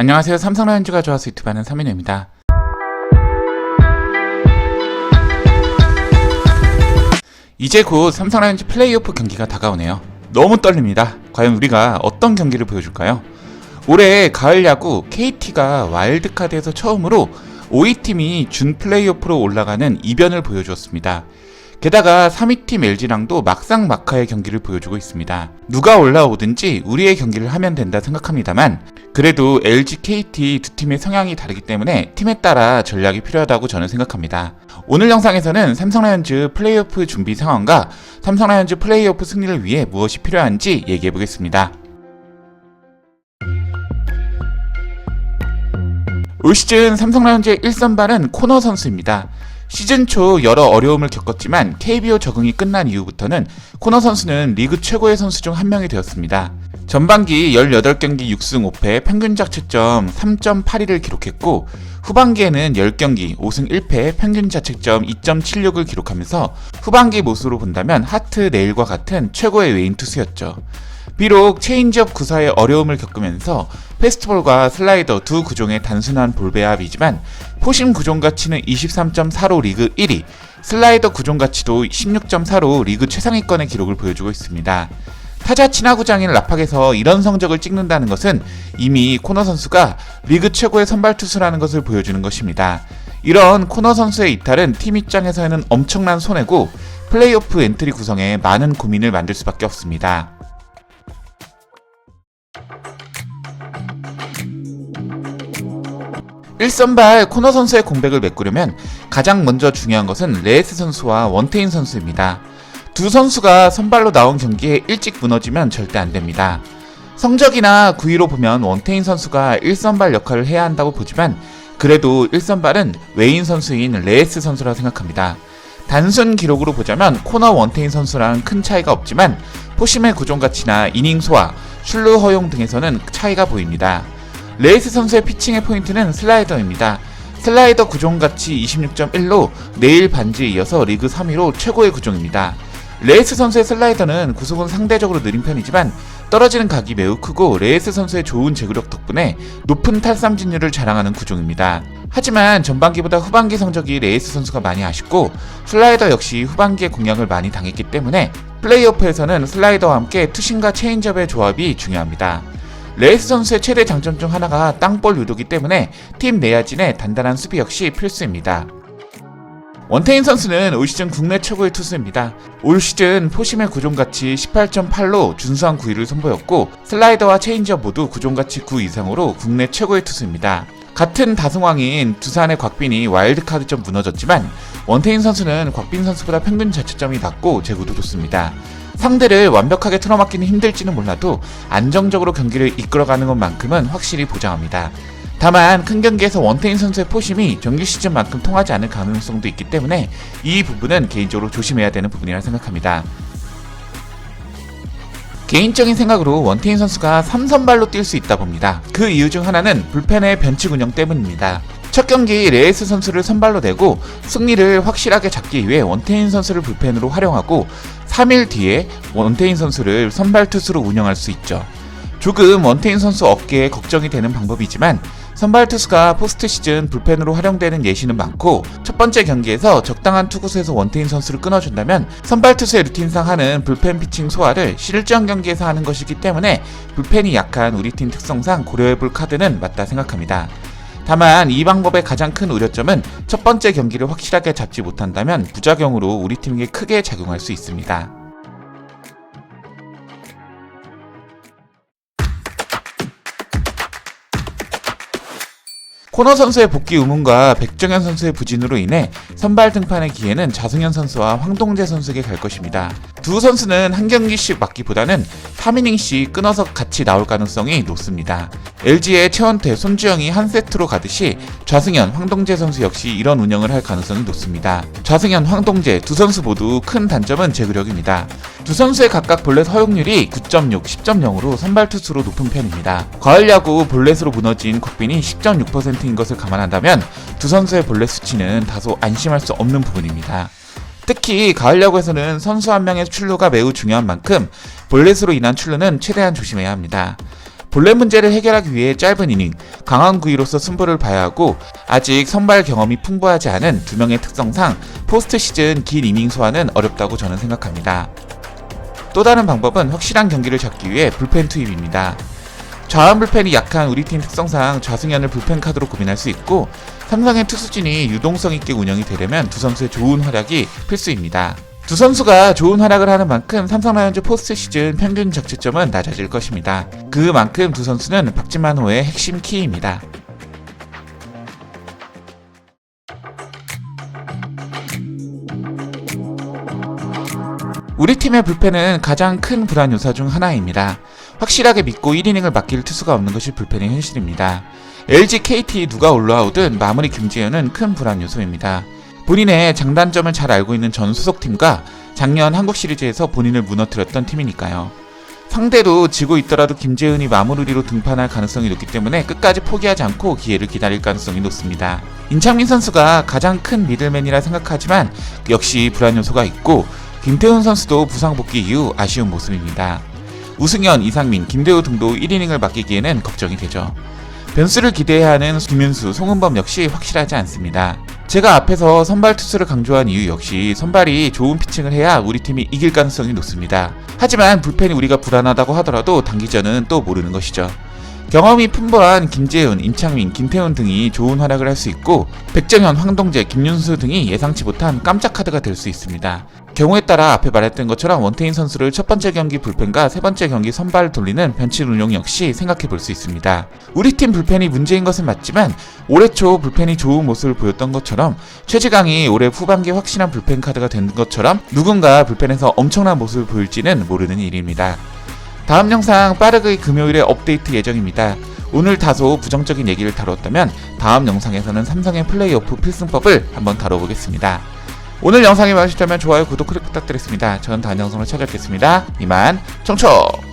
안녕하세요. 삼성라이온즈가 좋아서 유튜브 하는 삼인우입니다. 이제 곧 삼성라이온즈 플레이오프 경기가 다가오네요. 너무 떨립니다. 과연 우리가 어떤 경기를 보여줄까요? 올해 가을 야구 KT가 와일드카드에서 처음으로 5위팀이 준 플레이오프로 올라가는 이변을 보여주었습니다. 게다가 3위팀 LG랑도 막상 막하의 경기를 보여주고 있습니다. 누가 올라오든지 우리의 경기를 하면 된다 생각합니다만 그래도 LG, KT 두 팀의 성향이 다르기 때문에 팀에 따라 전략이 필요하다고 저는 생각합니다. 오늘 영상에서는 삼성라이온즈 플레이오프 준비 상황과 삼성라이온즈 플레이오프 승리를 위해 무엇이 필요한지 얘기해 보겠습니다. 올 시즌 삼성라이온즈의 1선발은 코너 선수입니다. 시즌 초 여러 어려움을 겪었지만 KBO 적응이 끝난 이후부터는 코너 선수는 리그 최고의 선수 중 한 명이 되었습니다. 전반기 18경기 6승 5패 평균 자책점 3.82를 기록했고 후반기에는 10경기 5승 1패 평균 자책점 2.76을 기록하면서 후반기 모습으로 본다면 하트 네일과 같은 최고의 외인 투수였죠. 비록 체인지업 구사의 어려움을 겪으면서 페스트볼과 슬라이더 두 구종의 단순한 볼 배합이지만 포심 구종 가치는 23.45 리그 1위, 슬라이더 구종 가치도 16.45 리그 최상위권의 기록을 보여주고 있습니다. 타자 친화구장인 라팍에서 이런 성적을 찍는다는 것은 이미 코너 선수가 리그 최고의 선발 투수라는 것을 보여주는 것입니다. 이런 코너 선수의 이탈은 팀 입장에서는 엄청난 손해고 플레이오프 엔트리 구성에 많은 고민을 만들 수밖에 없습니다. 1선발 코너 선수의 공백을 메꾸려면 가장 먼저 중요한 것은 레이스 선수와 원테인 선수입니다. 두 선수가 선발로 나온 경기에 일찍 무너지면 절대 안 됩니다. 성적이나 구위로 보면 원테인 선수가 1선발 역할을 해야 한다고 보지만 그래도 1선발은 외인 선수인 레이스 선수라 생각합니다. 단순 기록으로 보자면 코너 원테인 선수랑 큰 차이가 없지만 포심의 구종 가치나 이닝 소화, 출루 허용 등에서는 차이가 보입니다. 레이스 선수의 피칭의 포인트는 슬라이더입니다. 슬라이더 구종 가치 26.1로 네일 반지에 이어서 리그 3위로 최고의 구종입니다. 레이스 선수의 슬라이더는 구속은 상대적으로 느린 편이지만 떨어지는 각이 매우 크고 레이스 선수의 좋은 제구력 덕분에 높은 탈삼진율을 자랑하는 구종입니다. 하지만 전반기보다 후반기 성적이 레이스 선수가 많이 아쉽고 슬라이더 역시 후반기에 공략을 많이 당했기 때문에 플레이오프에서는 슬라이더와 함께 투심과 체인지업의 조합이 중요합니다. 레이스 선수의 최대 장점 중 하나가 땅볼 유도기 때문에 팀 내야진의 단단한 수비 역시 필수입니다. 원태인 선수는 올 시즌 국내 최고의 투수입니다. 올 시즌 포심의 구종가치 18.8로 준수한 9위를 선보였고 슬라이더와 체인지업 모두 구종가치 9 이상으로 국내 최고의 투수입니다. 같은 다승왕인 두산의 곽빈이 와일드카드점 무너졌지만 원태인 선수는 곽빈 선수보다 평균 자체점이 낮고 제구도 좋습니다. 상대를 완벽하게 틀어막기는 힘들지는 몰라도 안정적으로 경기를 이끌어가는 것만큼은 확실히 보장합니다. 다만 큰 경기에서 원태인 선수의 포심이 정규 시즌만큼 통하지 않을 가능성도 있기 때문에 이 부분은 개인적으로 조심해야 되는 부분이라 생각합니다. 개인적인 생각으로 원태인 선수가 3선발로 뛸 수 있다 봅니다. 그 이유 중 하나는 불펜의 변칙 운영 때문입니다. 첫 경기 레이스 선수를 선발로 내고 승리를 확실하게 잡기 위해 원태인 선수를 불펜으로 활용하고 3일 뒤에 원태인 선수를 선발 투수로 운영할 수 있죠. 조금 원태인 선수 어깨에 걱정이 되는 방법이지만 선발 투수가 포스트 시즌 불펜으로 활용되는 예시는 많고 첫 번째 경기에서 적당한 투구수에서 원태인 선수를 끊어준다면 선발 투수의 루틴상 하는 불펜 피칭 소화를 실전 경기에서 하는 것이기 때문에 불펜이 약한 우리 팀 특성상 고려해볼 카드는 맞다 생각합니다. 다만 이 방법의 가장 큰 우려점은 첫 번째 경기를 확실하게 잡지 못한다면 부작용으로 우리 팀에게 크게 작용할 수 있습니다. 코너 선수의 복귀 의문과 백정현 선수의 부진으로 인해 선발 등판의 기회는 자승현 선수와 황동재 선수에게 갈 것입니다. 두 선수는 한 경기씩 맡기보다는 3이닝씩 끊어서 같이 나올 가능성이 높습니다. LG의 최원태, 손주영이 한 세트로 가듯이 좌승현, 황동재 선수 역시 이런 운영을 할 가능성이 높습니다. 좌승현, 황동재 두 선수 모두 큰 단점은 제구력입니다. 두 선수의 각각 볼넷 허용률이 9.6, 10.0으로 선발 투수로 높은 편입니다. 가을 야구 볼넷으로 무너진 곽빈이 10.6%인 것을 감안한다면 두 선수의 볼넷 수치는 다소 안심할 수 없는 부분입니다. 특히 가을 야구에서는 선수 한 명의 출루가 매우 중요한 만큼 볼넷으로 인한 출루는 최대한 조심해야 합니다. 본래 문제를 해결하기 위해 짧은 이닝, 강한 구위로서 승부를 봐야 하고 아직 선발 경험이 풍부하지 않은 두 명의 특성상 포스트 시즌 긴 이닝 소화는 어렵다고 저는 생각합니다. 또 다른 방법은 확실한 경기를 잡기 위해 불펜 투입입니다. 좌완 불펜이 약한 우리 팀 특성상 좌승현을 불펜 카드로 고민할 수 있고 삼성의 투수진이 유동성 있게 운영이 되려면 두 선수의 좋은 활약이 필수입니다. 두 선수가 좋은 활약을 하는 만큼 삼성 라이온즈 포스트 시즌 평균 적재점은 낮아질 것입니다. 그만큼 두 선수는 박진만호의 핵심 키입니다. 우리 팀의 불펜은 가장 큰 불안 요소 중 하나입니다. 확실하게 믿고 1이닝을 맡길 투수가 없는 것이 불펜의 현실입니다. LG, KT 누가 올라오든 마무리 김재현은 큰 불안 요소입니다. 본인의 장단점을 잘 알고 있는 전 소속팀과 작년 한국 시리즈에서 본인을 무너뜨렸던 팀이니까요. 상대로 지고 있더라도 김재은이 마무리로 등판할 가능성이 높기 때문에 끝까지 포기하지 않고 기회를 기다릴 가능성이 높습니다. 임창민 선수가 가장 큰 미들맨이라 생각하지만 역시 불안 요소가 있고 김태훈 선수도 부상 복귀 이후 아쉬운 모습입니다. 우승현, 이상민, 김대우 등도 1이닝을 맡기기에는 걱정이 되죠. 변수를 기대해야 하는 김윤수, 송은범 역시 확실하지 않습니다. 제가 앞에서 선발 투수를 강조한 이유 역시 선발이 좋은 피칭을 해야 우리 팀이 이길 가능성이 높습니다. 하지만 불펜이 우리가 불안하다고 하더라도 단기전은 또 모르는 것이죠. 경험이 풍부한 김재훈, 임창민, 김태훈 등이 좋은 활약을 할 수 있고 백정현, 황동재, 김윤수 등이 예상치 못한 깜짝 카드가 될 수 있습니다. 경우에 따라 앞에 말했던 것처럼 원태인 선수를 첫 번째 경기 불펜과 세 번째 경기 선발 돌리는 변칙 운용 역시 생각해 볼 수 있습니다. 우리 팀 불펜이 문제인 것은 맞지만 올해 초 불펜이 좋은 모습을 보였던 것처럼 최지강이 올해 후반기 확실한 불펜 카드가 된 것처럼 누군가 불펜에서 엄청난 모습을 보일지는 모르는 일입니다. 다음 영상 빠르게 금요일에 업데이트 예정입니다. 오늘 다소 부정적인 얘기를 다뤘다면 다음 영상에서는 삼성의 플레이오프 필승법을 한번 다뤄보겠습니다. 오늘 영상이 마셨다면 좋아요, 구독, 클릭 부탁드리겠습니다. 저는 다음 영상으로 찾아뵙겠습니다. 이만 청초!